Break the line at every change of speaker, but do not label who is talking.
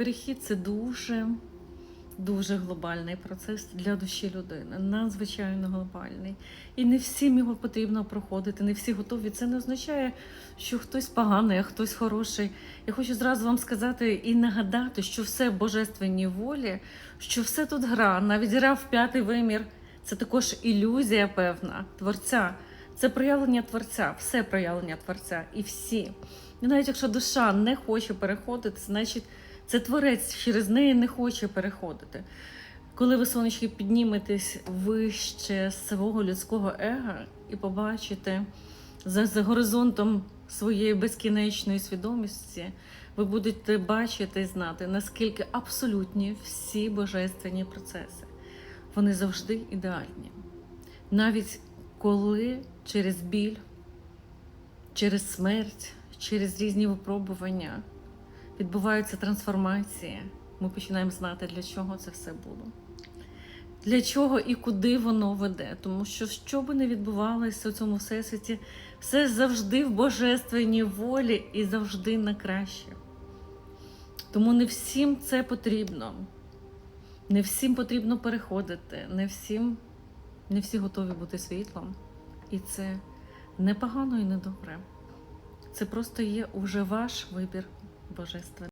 Перехід це дуже, дуже глобальний процес для душі людини, надзвичайно глобальний. І не всім його потрібно проходити, не всі готові. Це не означає, що хтось поганий, а хтось хороший. Я хочу зразу вам сказати і нагадати, що все в божественній волі, що все тут гра, навіть гра в п'ятий вимір. Це також ілюзія певна творця. Це проявлення творця, все проявлення творця і всі. І навіть якщо душа не хоче переходити, значить це творець через неї не хоче переходити. Коли ви, сонечки, підніметесь вище свого людського ега і побачите за, за горизонтом своєї безкінечної свідомості, ви будете бачити і знати, наскільки абсолютні всі божественні процеси. Вони завжди ідеальні. Навіть коли через біль, через смерть, через різні випробування відбуваються трансформації, ми починаємо знати, для чого це все було. Для чого і куди воно веде. Тому що що би не відбувалося у цьому всесвіті, все завжди в божественній волі і завжди на краще. Тому не всім це потрібно. Не всім потрібно переходити, не всім, не всі готові бути світлом. І це не погано і не добре. Це просто є уже ваш вибір божественний.